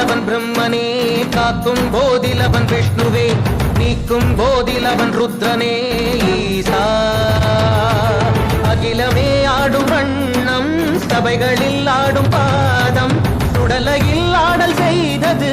போதிலவன் பிரம்மனே காக்கும் போதிலவன் விஷ்ணுவே நீக்கும் போதிலவன் ருத்ரனே ஈசா. அகிலமே ஆடும் வண்ணம் சபைகளில் ஆடும் பாதம் சுடலையில் ஆடல் செய்தது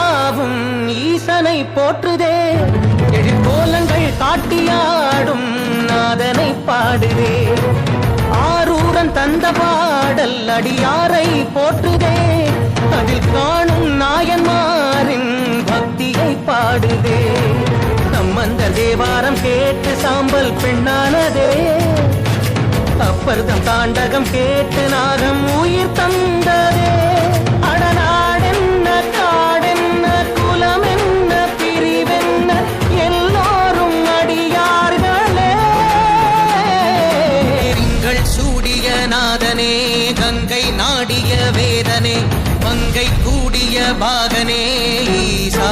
ஈசனை போற்றுதே. எழிற்கோலங்கள் காட்டியாடும் நாதனை பாடுதே. ஆரூரன் தந்த பாடல் அடியாரை போற்றுதே. அதில் காணும் நாயன்மாரின் பக்தியை பாடுதே. நம்மந்த தேவாரம் கேட்டு சாம்பல் பெண்ணானதே. அப்பர்தம் தாண்டகம் கேட்டு நாகம் உயிர் தந்ததே. கூடிய நாதனே கங்கை நாடிய வேதனே மங்கை கூடிய பாகனே ஈசா.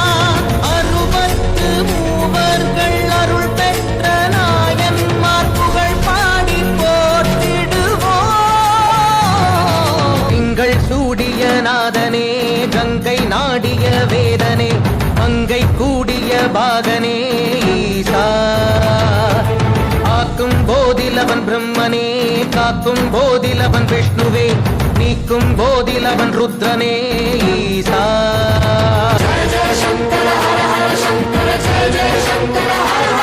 நாதனே கங்கை நாடிய வேதனே மங்கை கூடிய பாகனே ஈசா. ஆக்கும் போதில் அவன் பிரம்மனே காக்கும் போதில் அவன் விஷ்ணுவே நீக்கும் போதில் ருத்ரனே ஈசா. ஜய ஜய சங்கர ஹர ஹர சங்கர ஜய ஜய சங்கர ஹர ஹர